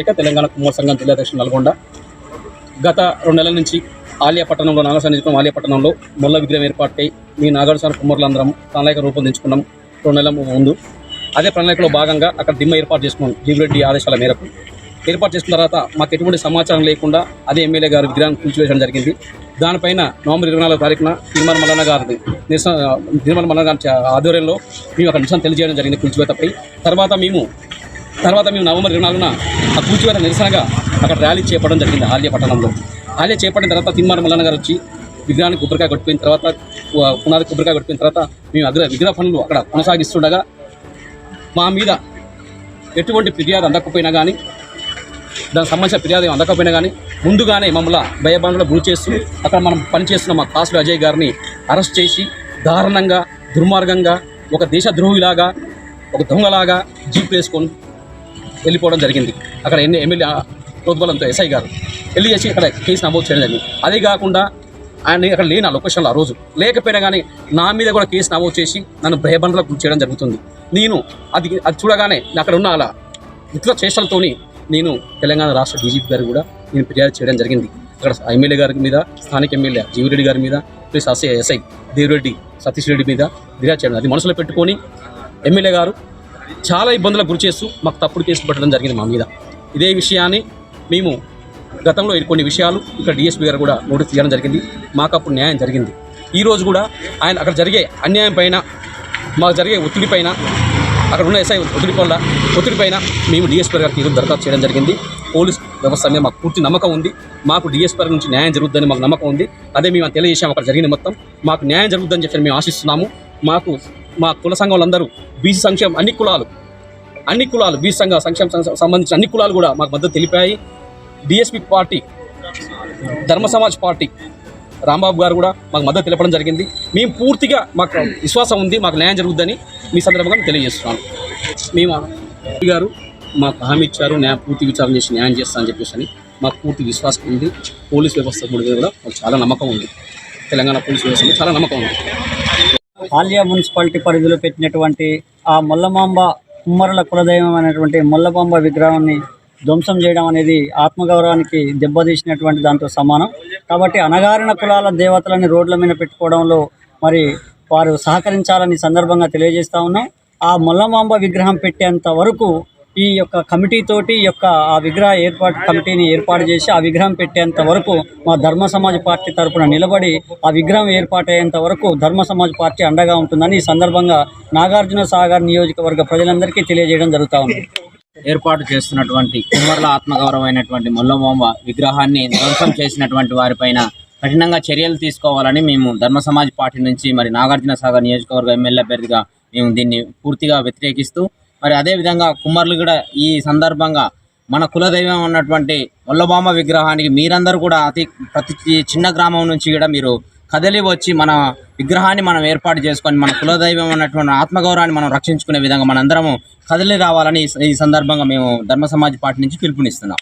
ఐక్యక తెలంగాణ కుమార్ సంఘం జిల్లా అధ్యక్షుడు నల్గొండ. గత రెండు నెలల నుంచి ఆలియా పట్టణంలో నాగసాని నియోజకవర్గం ఆలియా పట్టణంలో మొల్ల విగ్రహం ఏర్పాటై మీ నాగార్జున కుమారులందరం ప్రణాళిక రూపొందించుకున్నాం. రెండు నెలల ముందు అదే ప్రణాళికలో భాగంగా అక్కడ దిమ్మ ఏర్పాటు చేసుకున్నాం జీవిరెడ్డి ఆదేశాల మేరకు. ఏర్పాటు చేసిన తర్వాత మాకు ఎటువంటి సమాచారం లేకుండా అదే ఎమ్మెల్యే గారు విగ్రహం కూల్చివేయడం జరిగింది. దానిపైన నవంబర్ ఇరవై నాలుగు తారీఖున తిరుమల మల్లన్న గారి నిరసన తిరుమల మల్లన్న గారి ఆధ్వర్యంలో మేము అక్కడ నిరసన తెలియజేయడం జరిగింది కూల్చివేతపై. తర్వాత మేము తర్వాత మేము నవంబర్ ఇరవై నాలుగున ఆ కూచివేత నిరసనగా అక్కడ ర్యాలీ చేపట్టడం జరిగింది ఆలయ పట్టణంలో. ఆలయ చేపట్టిన తర్వాత తిన్మార మల్లన్న గారు వచ్చి విగ్రహానికి కొబ్బరికాయ కొట్టిపోయిన తర్వాత పునాది కొబ్బరికాయ కొట్టిపోయిన తర్వాత మేము అగ్ర విగ్రహ పనులు అక్కడ కొనసాగిస్తుండగా మా మీద ఎటువంటి ఫిర్యాదు అందకపోయినా కానీ దానికి సంబంధించిన ఫిర్యాదు అందకపోయినా కానీ ముందుగానే మమ్మల్ని భయభాంగులు గురి చేస్తూ అక్కడ మనం పనిచేస్తున్న మా కాసులు అజయ్ గారిని అరెస్ట్ చేసి దారుణంగా దుర్మార్గంగా ఒక దేశ ద్రోహిలాగా ఒక దొంగలాగా జీప్ వేసుకొని వెళ్ళిపోవడం జరిగింది. అక్కడ ఎన్ని ఎమ్మెల్యే ప్రోద్బలంతో ఎస్ఐ గారు వెళ్ళి చేసి అక్కడ కేసు నమోదు చేయడం జరిగింది. అదే కాకుండా ఆయన అక్కడ లేని ఆ లొకేషన్లో ఆ రోజు. లేకపోయినా కానీ నా మీద కూడా కేసు నమోదు చేసి నన్ను భయబంధలకు గురి చేయడం జరుగుతుంది. నేను అది అది చూడగానే అక్కడ ఉన్న అలా ఇతర చేష్టలతోని నేను తెలంగాణ రాష్ట్ర డీజీపీ గారు కూడా నేను ఫిర్యాదు చేయడం జరిగింది. అక్కడ ఎమ్మెల్యే గారి మీద స్థానిక ఎమ్మెల్యే జీవిరెడ్డి గారి మీద ప్లస్ అసే ఎస్ఐ దేవిరెడ్డి సతీష్ రెడ్డి మీద ఫిర్యాదు చేయడం అది మనసులో పెట్టుకొని ఎమ్మెల్యే గారు చాలా ఇబ్బందులకు గురి చేస్తూ మాకు తప్పుడు కేసులు పెట్టడం జరిగింది మా మీద. ఇదే విషయాన్ని మేము గతంలో కొన్ని విషయాలు ఇక్కడ డిఎస్పీ గారు కూడా నోటీస్ తీయడం జరిగింది. మాకు అప్పుడు న్యాయం జరిగింది. ఈరోజు కూడా ఆయన అక్కడ జరిగే అన్యాయం పైన మాకు జరిగే ఒత్తిడి పైన అక్కడ ఉన్న ఎస్ఐ ఒత్తిడి వల్ల ఒత్తిడి పైన మేము డిఎస్పీ గారికి ఈరోజు దరఖాస్తు చేయడం జరిగింది. పోలీస్ వ్యవస్థ మీద మాకు పూర్తి నమ్మకం ఉంది. మాకు డిఎస్పీ నుంచి న్యాయం జరుగుతుందని మాకు నమ్మకం ఉంది. అదే మేము తెలియజేసాము అక్కడ జరిగిన మొత్తం. మాకు న్యాయం జరుగుతుందని చెప్పి మేము ఆశిస్తున్నాము. మాకు మా కుల సంఘాలందరూ బీసీ సంక్షేమం అన్ని కులాలు అన్ని కులాలు బీసీ సంఘ సంక్షేమ సంబంధించిన అన్ని కులాలు కూడా మాకు మద్దతు తెలిపాయి. డిఎస్పీ పార్టీ ధర్మ సమాజ్ పార్టీ రాంబాబు గారు కూడా మాకు మద్దతు తెలపడం జరిగింది. మేము పూర్తిగా మాకు విశ్వాసం ఉంది మాకు న్యాయం జరుగుద్దని మీ సందర్భంగా తెలియజేస్తున్నాను మేము గారు మాకు హామీ ఇచ్చారు న్యాయం పూర్తి విచారణ చేసి న్యాయం చేస్తామని చెప్పేసి అని మాకు పూర్తి విశ్వాసం ఉంది. పోలీస్ వ్యవస్థ మీద కూడా మాకు చాలా నమ్మకం ఉంది. తెలంగాణ పోలీస్ వ్యవస్థ చాలా నమ్మకం ఉంది. ఆలియా మున్సిపాలిటీ పరిధిలో పెట్టినటువంటి ఆ మొల్లమాంబ కుమ్మరుల కులదైవం అనేటువంటి మొల్లమాంబ విగ్రహాన్ని ధ్వంసం చేయడం అనేది ఆత్మగౌరవానికి దెబ్బతీసినటువంటి దాంతో సమానం. కాబట్టి అణగారిన కులాల దేవతలని రోడ్ల మీద పెట్టుకోవడంలో మరి వారు సహకరించాలని సందర్భంగా తెలియజేస్తా ఉన్నాం. ఆ మొల్లమాంబ విగ్రహం పెట్టేంత వరకు ఈ యొక్క కమిటీ తోటి ఈ యొక్క ఆ విగ్రహ ఏర్పాటు కమిటీని ఏర్పాటు చేసి ఆ విగ్రహం పెట్టేంత వరకు మా ధర్మ సమాజ్ పార్టీ తరపున నిలబడి ఆ విగ్రహం ఏర్పాటయ్యేంత వరకు ధర్మ సమాజ్ పార్టీ అండగా ఉంటుందని ఈ సందర్భంగా నాగార్జున సాగర్ నియోజకవర్గ ప్రజలందరికీ తెలియజేయడం జరుగుతూ ఉంది. ఏర్పాటు చేస్తున్నటువంటి కుమ్మర్ల ఆత్మగౌరవమైనటువంటి ముల్లమోంబ విగ్రహాన్ని ధ్వంసం చేసినటువంటి వారిపైన కఠినంగా చర్యలు తీసుకోవాలని మేము ధర్మ సమాజ్ పార్టీ నుంచి మరి నాగార్జున సాగర్ నియోజకవర్గ ఎమ్మెల్యే అభ్యర్థిగా మేము దీన్ని పూర్తిగా వ్యతిరేకిస్తూ మరి అదేవిధంగా కుమ్మర్లు కూడా ఈ సందర్భంగా మన కులదైవం ఉన్నటువంటి వల్లభామ విగ్రహానికి మీరందరూ కూడా అతి ప్రతి చిన్న గ్రామం నుంచి కూడా మీరు కదలి వచ్చి మన విగ్రహాన్ని మనం ఏర్పాటు చేసుకొని మన కులదైవం ఉన్నటువంటి ఆత్మగౌరవాన్ని మనం రక్షించుకునే విధంగా మనందరము కదలి రావాలని ఈ- ఈ సందర్భంగా మేము ధర్మ సమాజ్ పార్టీ నుంచి పిలుపునిస్తున్నాం.